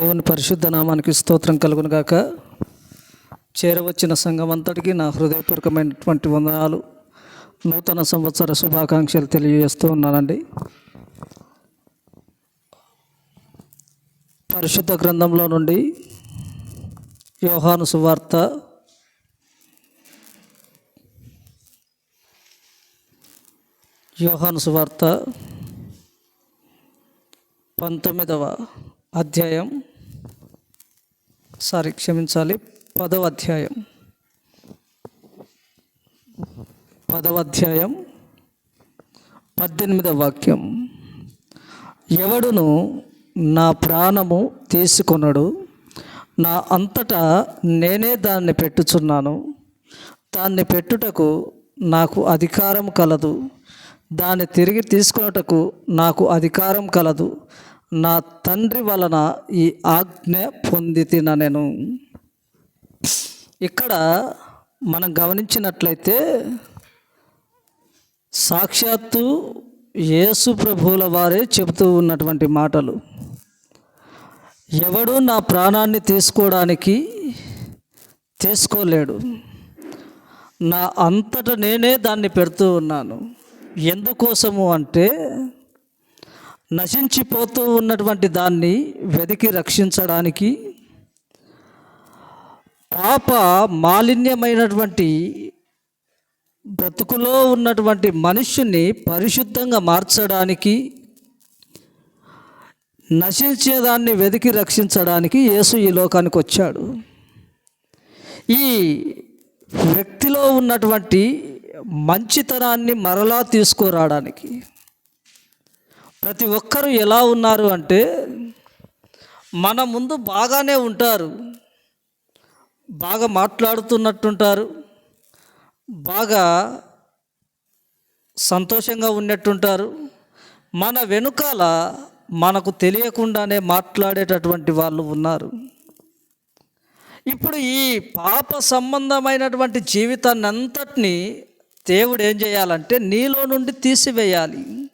దేవుని పరిశుద్ధ నామానికి స్తోత్రం కలుగునుగాక. చేరవచ్చిన సంఘం అంతటికీ నా హృదయపూర్వకమైనటువంటి వందనాలు. నూతన సంవత్సర శుభాకాంక్షలు తెలియజేస్తూ ఉన్నానండి. పరిశుద్ధ గ్రంథంలో నుండి యోహాను సువార్త. యోహాను సువార్త పంతొమ్మిదవ అధ్యాయం. సారీ క్షమించాలి. పదవ అధ్యాయం. పదవ అధ్యాయం. పద్దెనిమిదవ వాక్యం. ఎవడును నా ప్రాణము తీసుకొనడు? నా అంతటా నేనే దాన్ని పెట్టుచున్నాను. దాన్ని పెట్టుటకు నాకు అధికారం కలదు. దాన్ని తిరిగి తీసుకొనుటకు నాకు అధికారం కలదు. నా తండ్రి వలన ఈ ఆజ్ఞ పొంది నేను. ఇక్కడ మనం గమనించినట్లయితే సాక్షాత్తు యేసు ప్రభువుల వారే చెబుతూ ఉన్నటువంటి మాటలు. ఎవడు నా ప్రాణాన్ని తీసుకోవడానికి తీసుకోలేడు. నా అంతట నేనే దాన్ని పెడుతూ ఉన్నాను. ఎందుకోసము అంటే నశించిపోతూ ఉన్నటువంటి దాన్ని వెతికి రక్షించడానికి పాప మాలిన్యమైనటువంటి బ్రతుకులో ఉన్నటువంటి మనుష్యుని పరిశుద్ధంగా మార్చడానికి నశించేదాన్ని వెతికి రక్షించడానికి యేసు ఈ లోకానికి వచ్చాడు. ఈ వ్యక్తిలో ఉన్నటువంటి మంచితనాన్ని మరలా తీసుకురావడానికి ప్రతి ఒక్కరూ ఎలా ఉన్నారు అంటే మన ముందు బాగానే ఉంటారు. బాగా మాట్లాడుతున్నట్టుంటారు. బాగా సంతోషంగా ఉన్నట్టుంటారు. మన వెనుకాల మనకు తెలియకుండానే మాట్లాడేటటువంటి వాళ్ళు ఉన్నారు. ఇప్పుడు ఈ పాప సంబంధమైనటువంటి జీవితాన్ని అంతటినీ దేవుడు ఏం చేయాలంటే నీలో నుండి తీసివేయాలి.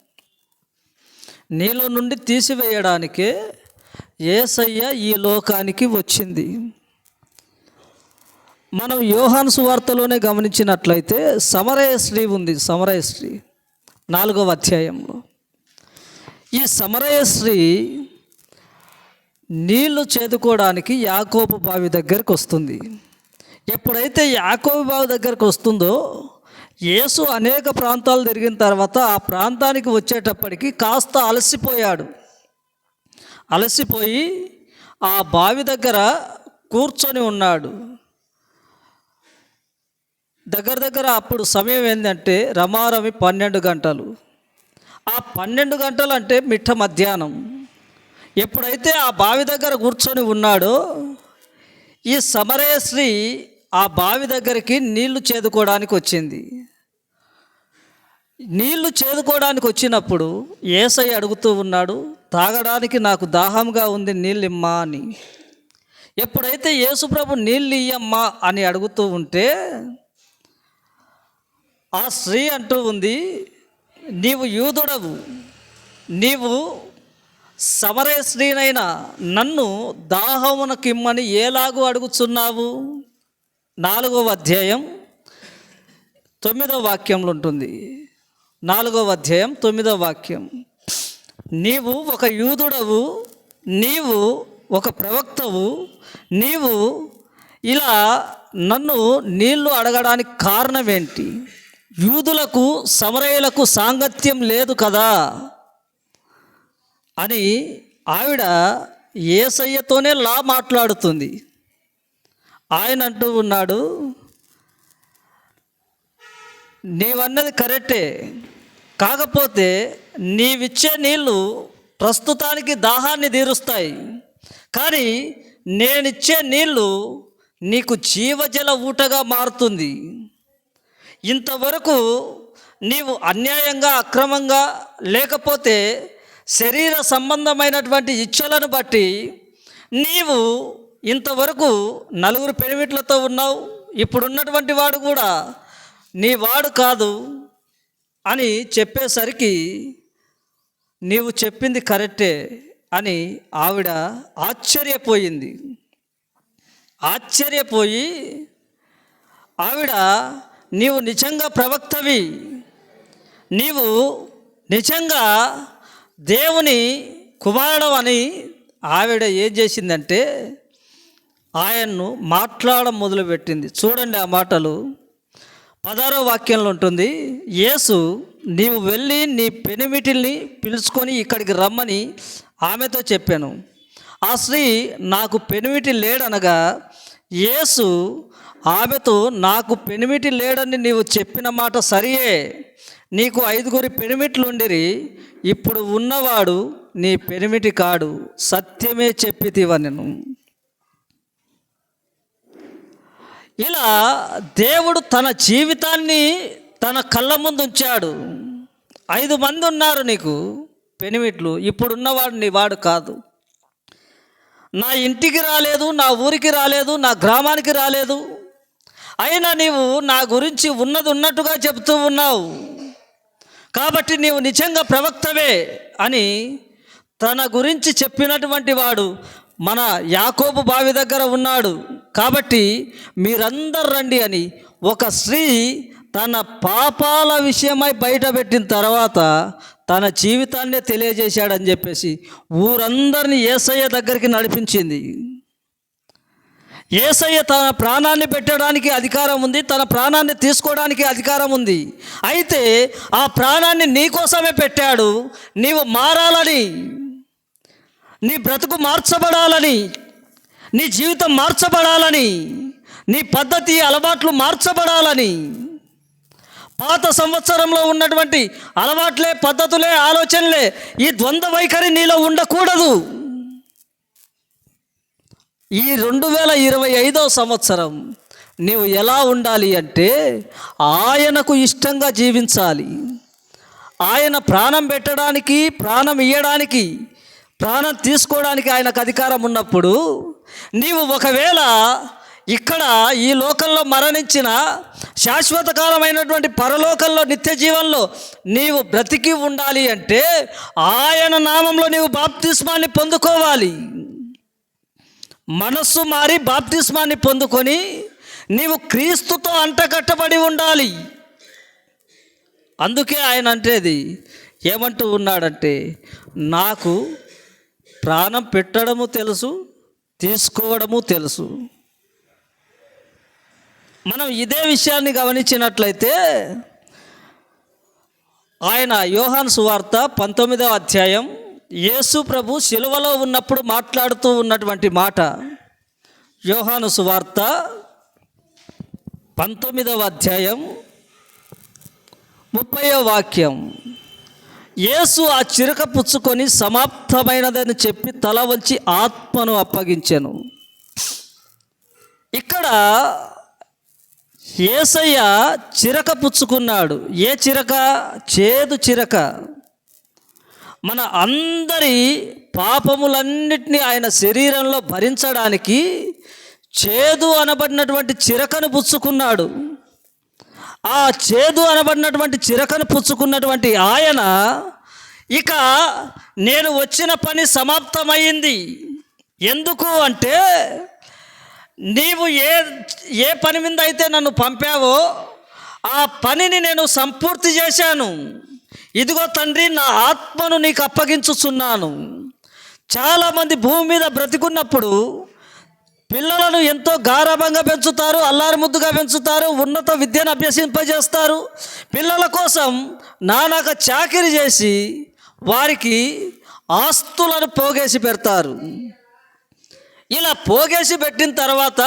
నీలో నుండి తీసివేయడానికే ఏసయ్య ఈ లోకానికి వచ్చింది. మనం యోహాను సువార్తలోనే గమనించినట్లయితే సమరయ స్త్రీ ఉంది సమరయ స్త్రీ. నాలుగవ అధ్యాయంలో. ఈ సమరయ స్త్రీ నీళ్ళు చేదుకోవడానికి యాకోబు బావి దగ్గరికి వస్తుంది. ఎప్పుడైతే యాకోబు బావి దగ్గరికి వస్తుందో యేసు అనేక ప్రాంతాలు తిరిగిన తర్వాత ఆ ప్రాంతానికి వచ్చేటప్పటికి కాస్త అలసిపోయాడు. అలసిపోయి ఆ బావి దగ్గర కూర్చొని ఉన్నాడు. దగ్గర దగ్గర అప్పుడు సమయం ఏంటంటే రమారమి పన్నెండు గంటలు. ఆ పన్నెండు గంటలు అంటే మిట్ట మధ్యాహ్నం. ఎప్పుడైతే ఆ బావి దగ్గర కూర్చొని ఉన్నాడో ఈ సమరేశ్రీ ఆ బావి దగ్గరికి నీళ్ళు చేదుకోవడానికి వచ్చింది. నీళ్ళు చేదుకోవడానికి వచ్చినప్పుడు ఏసై అడుగుతూ ఉన్నాడు తాగడానికి నాకు దాహంగా ఉంది నీళ్ళిమ్మా అని. ఎప్పుడైతే యేసుప్రభు నీళ్ళు ఇయ్యమ్మా అని అడుగుతూ ఉంటే ఆ స్త్రీ అంటూ ఉంది నీవు యూదుడవు. నీవు సమరే స్త్రీనైనా నన్ను దాహమునకిమ్మని ఏలాగూ అడుగుచున్నావు? నాలుగవ అధ్యాయం తొమ్మిదవ వాక్యంలో ఉంటుంది. నాలుగవ అధ్యాయం తొమ్మిదవ వాక్యం. నీవు ఒక యూదుడవు నీవు ఒక ప్రవక్తవు నీవు ఇలా నన్ను నీళ్ళు అడగడానికి కారణం ఏంటి యూదులకు సమరయులకు సాంగత్యం లేదు కదా? అని ఆవిడ ఏసయ్యతోనే లా మాట్లాడుతుంది. ఆయన అంటూ ఉన్నాడు నీవన్నది కరెక్టే. కాకపోతే నీవిచ్చే నీళ్ళు ప్రస్తుతానికి దాహాన్ని తీరుస్తాయి. కానీ నేనిచ్చే నీళ్ళు నీకు జీవజల ఊటగా మారుతుంది. ఇంతవరకు నీవు అన్యాయంగా అక్రమంగా లేకపోతే శరీర సంబంధమైనటువంటి ఇచ్చలను బట్టి నీవు ఇంతవరకు నలుగురు పెనిమిట్లతో ఉన్నావు. ఇప్పుడున్నటువంటి వాడు కూడా నీ వాడు కాదు అని చెప్పేసరికి నీవు చెప్పింది కరెక్టే అని ఆవిడ ఆశ్చర్యపోయింది. ఆశ్చర్యపోయి ఆవిడ నీవు నిజంగా ప్రవక్తవి. నీవు నిజంగా దేవుని కుమారుడు అని ఆవిడ ఏం చేసిందంటే ఆయన్ను మాట్లాడడం మొదలుపెట్టింది. చూడండి ఆ మాటలు. పదారో వాక్యంలో ఉంటుంది యేసు నీవు వెళ్ళి నీ పెనిమిటిల్ని పిలుచుకొని ఇక్కడికి రమ్మని ఆమెతో చెప్పాను. ఆ స్త్రీ నాకు పెనిమిటి లేడనగా యేసు ఆమెతో నాకు పెనిమిటి లేడని నీవు చెప్పిన మాట సరియే. నీకు ఐదుగురి పెనిమిట్లు ఉండిరి ఇప్పుడు ఉన్నవాడు నీ పెనిమిటి కాడు. సత్యమే చెప్పితివనెను. ఇలా దేవుడు తన జీవితాన్ని తన కళ్ళ ముందు ఉంచాడు. ఐదు మంది ఉన్నారు నీకు పెనిమిట్లు ఇప్పుడున్నవాడు నీ వాడు కాదు. నా ఇంటికి రాలేదు నా ఊరికి రాలేదు నా గ్రామానికి రాలేదు. అయినా నీవు నా గురించి ఉన్నది ఉన్నట్టుగా చెబుతూ ఉన్నావు. కాబట్టి నీవు నిజంగా ప్రవక్తవే అని తన గురించి చెప్పినటువంటి వాడు మన యాకోబు బావి దగ్గర ఉన్నాడు. కాబట్టి మీరందరు రండి అని ఒక స్త్రీ తన పాపాల విషయమై బయటపెట్టిన తర్వాత తన జీవితాన్నే తెలియజేశాడని చెప్పేసి ఊరందరినీ ఏసయ్య దగ్గరికి నడిపించింది. ఏసయ్య తన ప్రాణాన్ని పెట్టడానికి అధికారం ఉంది తన ప్రాణాన్ని తీసుకోవడానికి అధికారం ఉంది. అయితే ఆ ప్రాణాన్ని నీకోసమే పెట్టాడు నీవు మారాలని నీ బ్రతుకు మార్చబడాలని నీ జీవితం మార్చబడాలని నీ పద్ధతి అలవాట్లు మార్చబడాలని పాత సంవత్సరంలో ఉన్నటువంటి అలవాట్లే పద్ధతులే ఆలోచనలే ఈ ద్వంద్వ వైఖరి నీలో ఉండకూడదు. ఈ రెండు వేల ఇరవై ఐదో సంవత్సరం నీవు ఎలా ఉండాలి అంటే ఆయనకు ఇష్టంగా జీవించాలి. ఆయన ప్రాణం పెట్టడానికి ప్రాణం ఇయ్యడానికి ప్రాణం తీసుకోవడానికి ఆయనకు అధికారం ఉన్నప్పుడు నీవు ఒకవేళ ఇక్కడ ఈ లోకంలో మరణించిన శాశ్వత కాలమైనటువంటి పరలోకంలో నిత్య జీవంలో నీవు బ్రతికి ఉండాలి అంటే ఆయన నామంలో నీవు బాప్తిస్మాన్ని పొందుకోవాలి. మనస్సు మారి బాప్తిస్మాన్ని పొందుకొని నీవు క్రీస్తుతో అంటకట్టబడి ఉండాలి. అందుకే ఆయన అంటేది ఏమంటూ ఉన్నాడంటే నాకు ప్రాణం పెట్టడము తెలుసు తీసుకోవడము తెలుసు. మనం ఇదే విషయాన్ని గమనించినట్లయితే ఆయన యోహాన్ సువార్త పంతొమ్మిదవ అధ్యాయం యేసు ప్రభు శిలువలో ఉన్నప్పుడు మాట్లాడుతూ ఉన్నటువంటి మాట. యోహాను సువార్త పంతొమ్మిదవ అధ్యాయం ముప్పయో వాక్యం. యేసు ఆ చిరక పుచ్చుకొని సమాప్తమైనదని చెప్పి తల వంచి ఆత్మను అప్పగించాను. ఇక్కడ ఏసయ్య చిరక పుచ్చుకున్నాడు. ఏ చిరక? చేదు చిరక. మన అందరి పాపములన్నిటినీ ఆయన శరీరంలో భరించడానికి చేదు అనబడినటువంటి చిరకను పుచ్చుకున్నాడు. ఆ చేదు అనబడినటువంటి చిరకను పుచ్చుకున్నటువంటి ఆయన ఇక నేను వచ్చిన పని సమాప్తమైంది. ఎందుకు అంటే నీవు ఏ ఏ పని మీద అయితే నన్ను పంపావో ఆ పనిని నేను సంపూర్తి చేశాను. ఇదిగో తండ్రి నా ఆత్మను నీకు అప్పగించుచున్నాను. చాలామంది భూమి మీద బ్రతికున్నప్పుడు పిల్లలను ఎంతో గారాభంగా పెంచుతారు అల్లారి ముద్దుగా పెంచుతారు ఉన్నత విద్యను అభ్యసింపజేస్తారు. పిల్లల కోసం నానాక చాకిరి చేసి వారికి ఆస్తులను పోగేసి పెడతారు. ఇలా పోగేసి పెట్టిన తర్వాత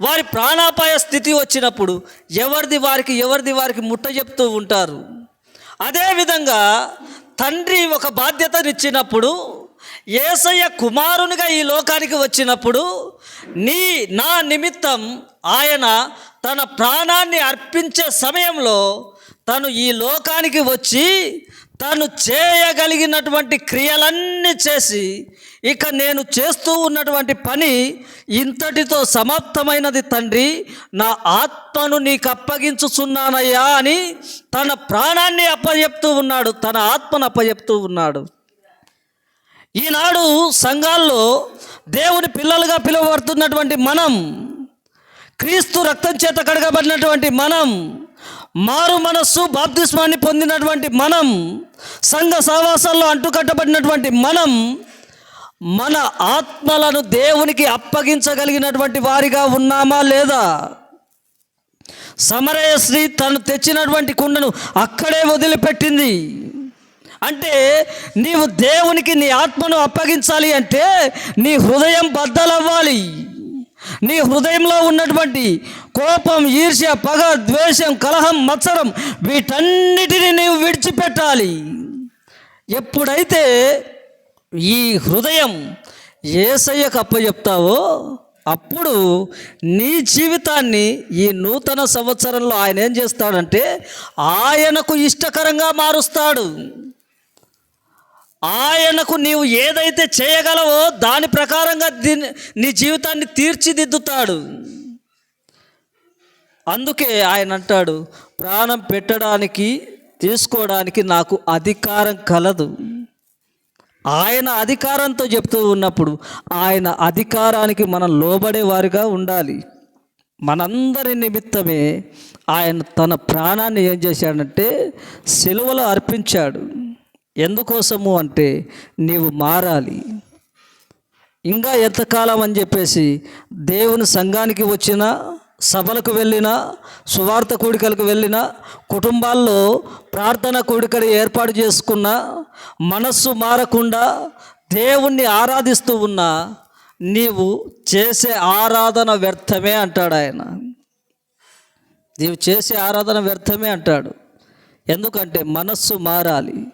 వారి ప్రాణాపాయ స్థితి వచ్చినప్పుడు ఎవరిది వారికి ఎవరిది వారికి ముట్ట చెప్తూ ఉంటారు. అదేవిధంగా తండ్రి ఒక బాధ్యతనిచ్చినప్పుడు ఏసయ్య కుమారునిగా ఈ లోకానికి వచ్చినప్పుడు నీ నా నిమిత్తం ఆయన తన ప్రాణాన్ని అర్పించే సమయంలో తను ఈ లోకానికి వచ్చి తను చేయగలిగినటువంటి క్రియలన్నీ చేసి ఇక నేను చేస్తూ ఉన్నటువంటి పని ఇంతటితో సమాప్తమైనది తండ్రి. నా ఆత్మను నీకు అప్పగించుచున్నానయ్యా అని తన ప్రాణాన్ని అప్పజెప్తూ ఉన్నాడు తన ఆత్మను అప్పజెప్తూ ఉన్నాడు. ఈనాడు సంఘాల్లో దేవుని పిల్లలుగా పిలువబడుతున్నటువంటి మనం క్రీస్తు రక్తం చేత కడగబడినటువంటి మనం మారు మనస్సు బాప్తిస్మాన్ని పొందినటువంటి మనం సంఘ సహవాసాల్లో అంటుకట్టబడినటువంటి మనం మన ఆత్మలను దేవునికి అప్పగించగలిగినటువంటి వారిగా ఉన్నామా లేదా? సమరయ స్త్రీ తను తెచ్చినటువంటి కుండను అక్కడే వదిలిపెట్టింది. అంటే నీవు దేవునికి నీ ఆత్మను అప్పగించాలి అంటే నీ హృదయం బద్దలవ్వాలి. నీ హృదయంలో ఉన్నటువంటి కోపం ఈర్ష్య పగ ద్వేషం కలహం మత్సరం వీటన్నిటిని నీవు విడిచిపెట్టాలి. ఎప్పుడైతే ఈ హృదయం ఏసయ్యకు అప్పచెప్తావో అప్పుడు నీ జీవితాన్ని ఈ నూతన సంవత్సరంలో ఆయన ఏం చేస్తాడంటే ఆయనకు ఇష్టకరంగా మారుస్తాడు. ఆయనకు నీవు ఏదైతే చేయగలవో దాని ప్రకారంగా దీన్ని నీ జీవితాన్ని తీర్చిదిద్దుతాడు. అందుకే ఆయన అంటాడు ప్రాణం పెట్టడానికి తీసుకోవడానికి నాకు అధికారం కలదు. ఆయన అధికారంతో చెప్తూ ఉన్నప్పుడు ఆయన అధికారానికి మనం లోబడే వారిగా ఉండాలి. మనందరి నిమిత్తమే ఆయన తన ప్రాణాన్ని ఏం చేశాడంటే సెలవులు అర్పించాడు. ఎందుకోసము అంటే నీవు మారాలి. ఇంకా ఎంతకాలం అని చెప్పేసి దేవుని సంఘానికి వచ్చిన సభలకు వెళ్ళినా సువార్త కూడికలకు వెళ్ళినా కుటుంబాల్లో ప్రార్థన కూడికలు ఏర్పాటు చేసుకున్న మనస్సు మారకుండా దేవుణ్ణి ఆరాధిస్తూ ఉన్నా నీవు చేసే ఆరాధన వ్యర్థమే అంటాడు ఆయన. నీవు చేసే ఆరాధన వ్యర్థమే అంటాడు. ఎందుకంటే మనస్సు మారాలి.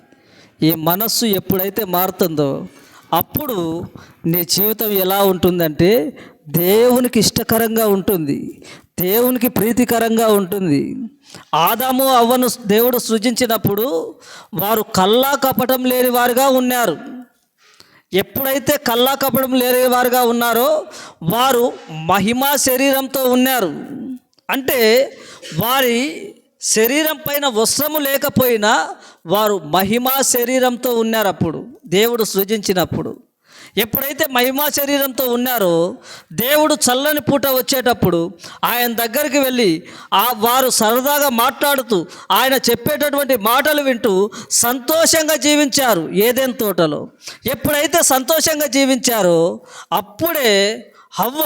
ఈ మనస్సు ఎప్పుడైతే మారుతుందో అప్పుడు నీ జీవితం ఎలా ఉంటుందంటే దేవునికి ఇష్టకరంగా ఉంటుంది. దేవునికి ప్రీతికరంగా ఉంటుంది. ఆదాము అవ్వను దేవుడు సృజించినప్పుడు వారు కల్లా కపటం లేని వారుగా ఉన్నారు. ఎప్పుడైతే కల్లా కపడం లేని వారుగా ఉన్నారో వారు మహిమా శరీరంతో ఉన్నారు. అంటే వారి శరీరం పైన వస్త్రము లేకపోయినా వారు మహిమా శరీరంతో ఉన్నారు అప్పుడు. దేవుడు సృజించినప్పుడు. ఎప్పుడైతే మహిమా శరీరంతో ఉన్నారో దేవుడు చల్లని పూట వచ్చేటప్పుడు ఆయన దగ్గరికి వెళ్ళి ఆ వారు సరదాగా మాట్లాడుతూ ఆయన చెప్పేటటువంటి మాటలు వింటూ సంతోషంగా జీవించారు ఏదేం తోటలో. ఎప్పుడైతే సంతోషంగా జీవించారో అప్పుడే హవ్వ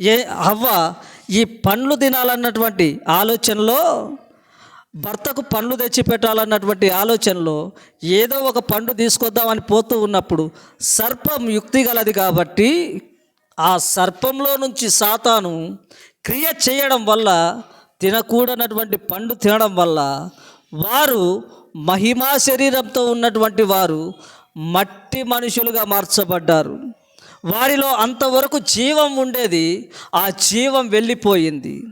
ఏ హవ్వ ఈ పండ్లు తినాలన్నటువంటి ఆలోచనలో భర్తకు పండ్లు తెచ్చి పెట్టాలన్నటువంటి ఆలోచనలో ఏదో ఒక పండు తీసుకొద్దామని పోతూ ఉన్నప్పుడు సర్పం యుక్తి గలది కాబట్టి ఆ సర్పంలో నుంచి సాతాను క్రియ చేయడం వల్ల తినకూడనటువంటి పండు తినడం వల్ల వారు మహిమా శరీరంతో ఉన్నటువంటి వారు మట్టి మనుషులుగా మార్చబడ్డారు. వారిలో అంతవరకు జీవం ఉండేది ఆ జీవం వెళ్ళిపోయింది.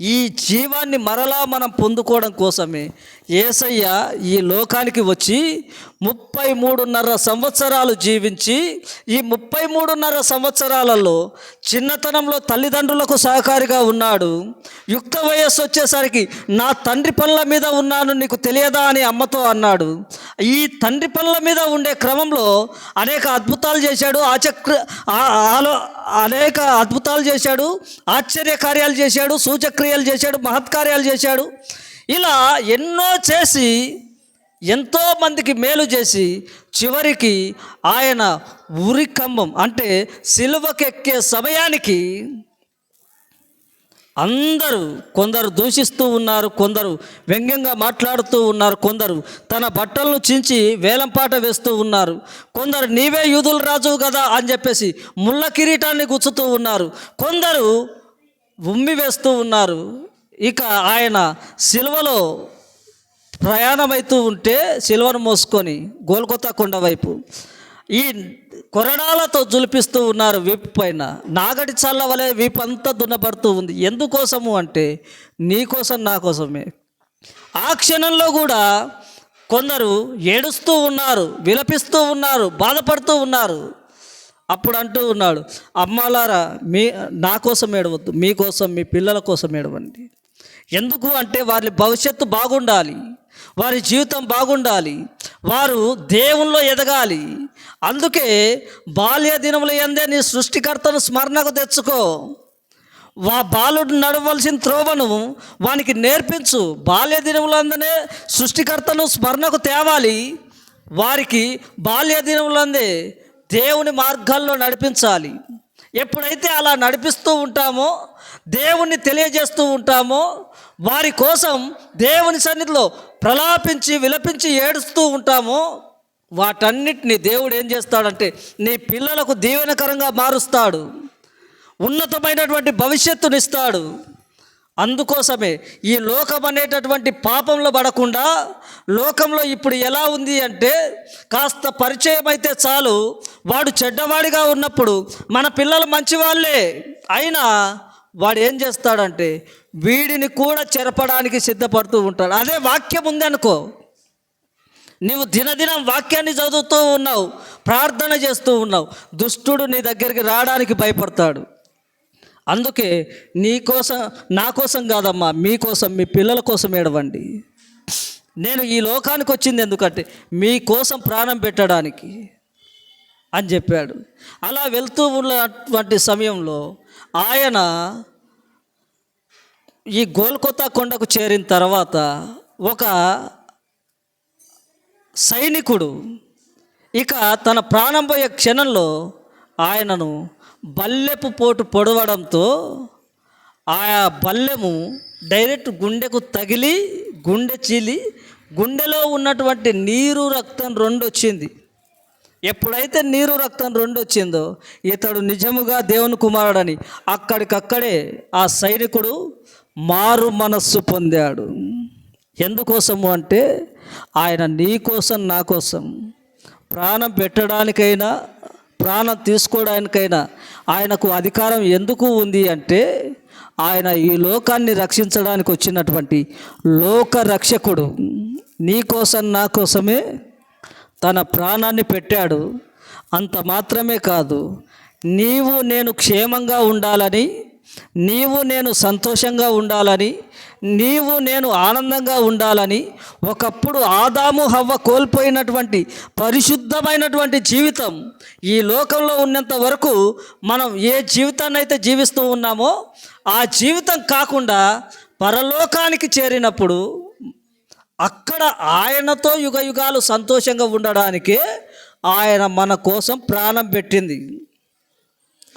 ఈ జీవాన్ని మరలా మనం పొందుకోవడం కోసమే ఏసయ్య ఈ లోకానికి వచ్చి ముప్పై మూడున్నర సంవత్సరాలు జీవించి ఈ ముప్పై మూడున్నర సంవత్సరాలలో చిన్నతనంలో తల్లిదండ్రులకు సహకారిగా ఉన్నాడు. యుక్త వయస్సు వచ్చేసరికి నా తండ్రి పనుల మీద ఉన్నాను నీకు తెలియదా? అని అమ్మతో అన్నాడు. ఈ తండ్రి పనుల మీద ఉండే క్రమంలో అనేక అద్భుతాలు చేశాడు ఆచక్ర ఆలో అనేక అద్భుతాలు చేశాడు ఆశ్చర్య కార్యాలు చేశాడు సూచక్ర క్రియలు చేశాడు మహత్కార్యాలు చేశాడు. ఇలా ఎన్నో చేసి ఎంతోమందికి మేలు చేసి చివరికి ఆయన ఉరికంబం అంటే సిలువకెక్కే సమయానికి అందరూ కొందరు దూషిస్తూ ఉన్నారు కొందరు వ్యంగ్యంగా మాట్లాడుతూ ఉన్నారు కొందరు తన బట్టలను చించి వేలంపాట వేస్తూ ఉన్నారు కొందరు నీవే యూదుల రాజు కదా అని చెప్పేసి ముళ్ళ కిరీటాన్ని గుచ్చుతూ ఉన్నారు కొందరు ఉమ్మి వేస్తూ ఉన్నారు. ఇక ఆయన సిల్వలో ప్రయాణమవుతూ ఉంటే సిలువను మోసుకొని గోల్కొత్త కొండ వైపు. ఈ కొరడాలతో జులిపిస్తూ ఉన్నారు వీపు పైన. నాగడి చల్ల వలె వీపు అంతా దున్నపడుతూ ఉంది. ఎందుకోసము అంటే నీకోసం నా కోసమే. ఆ క్షణంలో కూడా కొందరు ఏడుస్తూ ఉన్నారు విలపిస్తూ ఉన్నారు బాధపడుతూ ఉన్నారు. అప్పుడు అంటూ ఉన్నాడు అమ్మాలారా మీ నా కోసం ఏడవద్దు మీకోసం మీ పిల్లల కోసం ఏడవండి. ఎందుకు అంటే వారి భవిష్యత్తు బాగుండాలి వారి జీవితం బాగుండాలి వారు దేవుల్లో ఎదగాలి. అందుకే బాల్య దినముల ఎందే నీ సృష్టికర్తను స్మరణకు తెచ్చుకో. వా బాలుడు నడవలసిన త్రోవను వానికి నేర్పించు. బాల్య దినములందనే సృష్టికర్తను స్మరణకు తేవాలి. వారికి బాల్య దినములందే దేవుని మార్గాల్లో నడిపించాలి. ఎప్పుడైతే అలా నడిపిస్తూ ఉంటామో దేవుణ్ణి తెలియజేస్తూ ఉంటామో వారి కోసం దేవుని సన్నిధిలో ప్రలాపించి విలపించి ఏడుస్తూ ఉంటామో వాటన్నిటిని దేవుడు ఏం చేస్తాడంటే నీ పిల్లలకు దీవెనకరంగా మారుస్తాడు. ఉన్నతమైనటువంటి భవిష్యత్తునిస్తాడు. అందుకోసమే ఈ లోకం అనేటటువంటి పాపంలో పడకుండా లోకంలో ఇప్పుడు ఎలా ఉంది అంటే కాస్త పరిచయం అయితే చాలు. వాడు చెడ్డవాడిగా ఉన్నప్పుడు మన పిల్లలు మంచివాళ్ళే. అయినా వాడు ఏం చేస్తాడంటే వీడిని కూడా చెరపడానికి సిద్ధపడుతూ ఉంటాడు. అదే వాక్యం ఉందనుకో నీవు దినదినం వాక్యాన్ని చదువుతూ ఉన్నావు ప్రార్థన చేస్తూ ఉన్నావు. దుష్టుడు నీ దగ్గరికి రావడానికి భయపడతాడు. అందుకే నీ కోసం నా కోసం కాదమ్మా మీకోసం మీ పిల్లల కోసం ఏడవండి. నేను ఈ లోకానికి వచ్చింది ఎందుకంటే మీకోసం ప్రాణం పెట్టడానికి అని చెప్పాడు. అలా వెళ్తూ ఉన్నటువంటి సమయంలో ఆయన ఈ గోల్కొత్తా కొండకు చేరిన తర్వాత ఒక సైనికుడు ఇక తన ప్రాణం పోయే క్షణంలో ఆయనను బల్లెపు పోటు పొడవడంతో ఆ బల్లెము డైరెక్ట్ గుండెకు తగిలి గుండె చీలి గుండెలో ఉన్నటువంటి నీరు రక్తం రెండు వచ్చింది ఎప్పుడైతే నీరు రక్తం రెండు వచ్చిందో ఇతడు నిజముగా దేవుని కుమారుడని అక్కడికక్కడే ఆ సైనికుడు మారు మనస్సు పొందాడు. ఎందుకోసము అంటే ఆయన నీ కోసం నా కోసం ప్రాణం పెట్టడానికైనా ప్రాణం తీసుకోవడానికైనా ఆయనకు అధికారం ఎందుకు ఉంది అంటే ఆయన ఈ లోకాన్ని రక్షించడానికి వచ్చినటువంటి లోక రక్షకుడు. నీ కోసం నా కోసమే తన ప్రాణాన్ని పెట్టాడు. అంత మాత్రమే కాదు. నీవు నేను క్షేమంగా ఉండాలని నీవు నేను సంతోషంగా ఉండాలని నీవు నేను ఆనందంగా ఉండాలని ఒకప్పుడు ఆదాము హవ్వ కోల్పోయినటువంటి పరిశుద్ధమైనటువంటి జీవితం ఈ లోకంలో ఉన్నంత వరకు మనం ఏ జీవితాన్ని అయితే జీవిస్తూ ఉన్నామో ఆ జీవితం కాకుండా పరలోకానికి చేరినప్పుడు అక్కడ ఆయనతో యుగ యుగాలు సంతోషంగా ఉండడానికే ఆయన మన కోసం ప్రాణం పెట్టింది.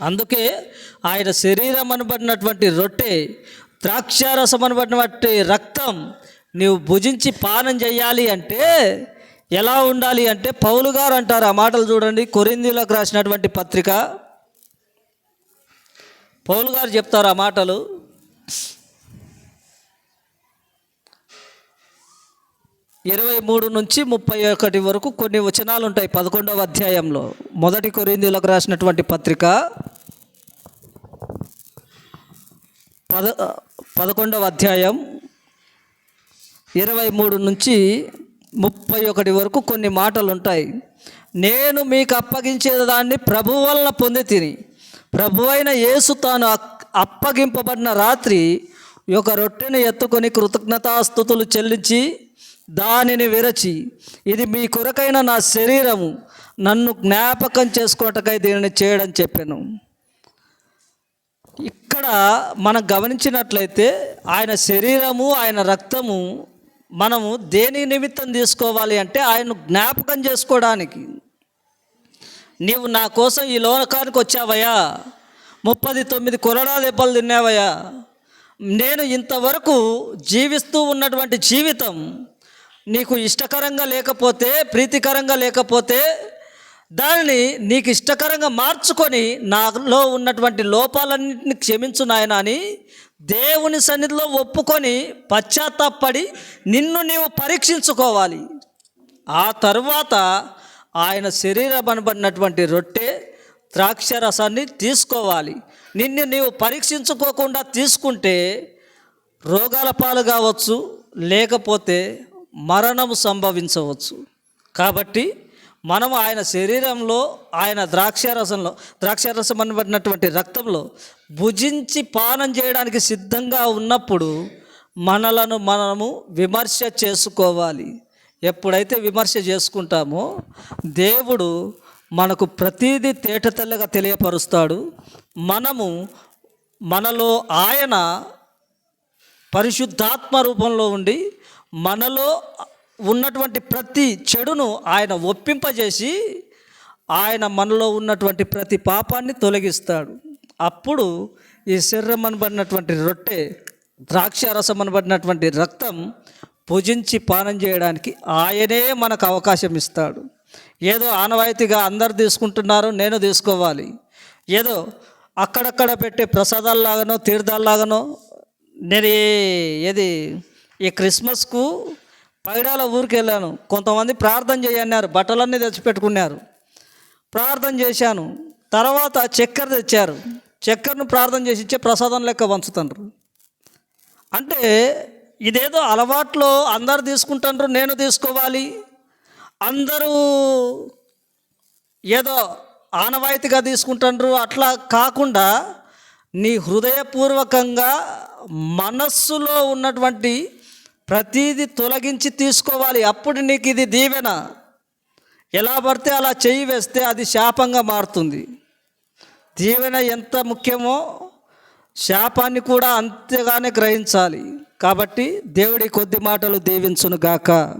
అందుకే ఆయన శరీరం అనబడినటువంటి రొట్టె ద్రాక్షారసం అనబడినటువంటి రక్తం నీవు భుజించి పానం చేయాలి అంటే ఎలా ఉండాలి అంటే పౌలు గారు అంటారు. ఆ మాటలు చూడండి. కొరిందీలకు రాసినటువంటి పత్రిక. పౌలు గారు చెప్తారు ఆ మాటలు. ఇరవై మూడు నుంచి ముప్పై ఒకటి వరకు కొన్ని వచనాలు ఉంటాయి పదకొండవ అధ్యాయంలో. మొదటి కొరిందీలోకి రాసినటువంటి పత్రిక. పద పదకొండవ అధ్యాయం ఇరవై మూడు నుంచి ముప్పై ఒకటి వరకు కొన్ని మాటలు ఉంటాయి నేను మీకు అప్పగించేదాన్ని ప్రభు వలన పొంది తిని. ప్రభు అయిన యేసు తాను అప్పగింపబడిన రాత్రి ఒక రొట్టెను ఎత్తుకొని కృతజ్ఞతాస్థుతులు చెల్లించి దానిని విరచి ఇది మీ కొరకైన నా శరీరము నన్ను జ్ఞాపకం చేసుకోవటకై దీనిని చేయడం చెప్పాను. ఇక్కడ మనం గమనించినట్లయితే ఆయన శరీరము ఆయన రక్తము మనము దేని నిమిత్తం తీసుకోవాలి అంటే ఆయన జ్ఞాపకం చేసుకోవడానికి. నీవు నా కోసం ఈ లోకానికి వచ్చావయ్యా. ముప్పది తొమ్మిది కొరడా దెబ్బలు తిన్నావయ్యా. నేను ఇంతవరకు జీవిస్తూ ఉన్నటువంటి జీవితం నీకు ఇష్టకరంగా లేకపోతే ప్రీతికరంగా లేకపోతే దానిని నీకు ఇష్టకరంగా మార్చుకొని నాలో ఉన్నటువంటి లోపాలన్నింటిని క్షమించు నాయన అని దేవుని సన్నిధిలో ఒప్పుకొని పశ్చాత్తాపడి నిన్ను నీవు పరీక్షించుకోవాలి. ఆ తరువాత ఆయన శరీరం బనబడినటువంటి రొట్టె ద్రాక్ష రసాన్ని తీసుకోవాలి. నిన్ను నీవు పరీక్షించుకోకుండా తీసుకుంటే రోగాల పాలు కావచ్చు లేకపోతే మరణం సంభవించవచ్చు. కాబట్టి మనం ఆయన శరీరంలో ఆయన ద్రాక్షారసంలో ద్రాక్షారసం అనబడినటువంటి రక్తంలో భుజించి పానం చేయడానికి సిద్ధంగా ఉన్నప్పుడు మనలను మనము విమర్శ చేసుకోవాలి. ఎప్పుడైతే విమర్శ చేసుకుంటామో దేవుడు మనకు ప్రతీది తేటతెల్లగా తెలియపరుస్తాడు. మనము మనలో ఆయన పరిశుద్ధాత్మ రూపంలో ఉండి మనలో ఉన్నటువంటి ప్రతి చెడును ఆయన ఒప్పింపజేసి ఆయన మనలో ఉన్నటువంటి ప్రతి పాపాన్ని తొలగిస్తాడు. అప్పుడు ఈ శరీరం అనబడినటువంటి రొట్టె ద్రాక్ష రసం అనబడినటువంటి రక్తం భుజించి పానం చేయడానికి ఆయనే మనకు అవకాశం ఇస్తాడు. ఏదో ఆనవాయితీగా అందరు తీసుకుంటున్నారు నేను తీసుకోవాలి. ఏదో అక్కడక్కడ పెట్టే ప్రసాదాల్లాగానో తీర్థాల్లాగానో నేను ఏది ఈ క్రిస్మస్కు పైడాల ఊరికి వెళ్ళాను కొంతమంది ప్రార్థన చేయన్నారు బట్టలన్నీ తెచ్చిపెట్టుకున్నారు. ప్రార్థన చేశాను. తర్వాత చక్కెర తెచ్చారు. చక్కెరను ప్రార్థన చేసి ఇచ్చే ప్రసాదం లెక్క పంచుతారు అంటే ఇదేదో అలవాట్లో అందరు తీసుకుంటారు నేను తీసుకోవాలి. అందరూ ఏదో ఆనవాయితీగా తీసుకుంటారు అట్లా కాకుండా నీ హృదయపూర్వకంగా మనస్సులో ఉన్నటువంటి ప్రతీది తొలగించి తీసుకోవాలి. అప్పుడు నీకు ఇది దీవెన. ఎలా పడితే అలా చేయి వేస్తే అది శాపంగా మారుతుంది. దీవెన ఎంత ముఖ్యమో శాపాన్ని కూడా అంతగానే గ్రహించాలి. కాబట్టి దేవుడి కొద్ది మాటలు దీవించునుగాక.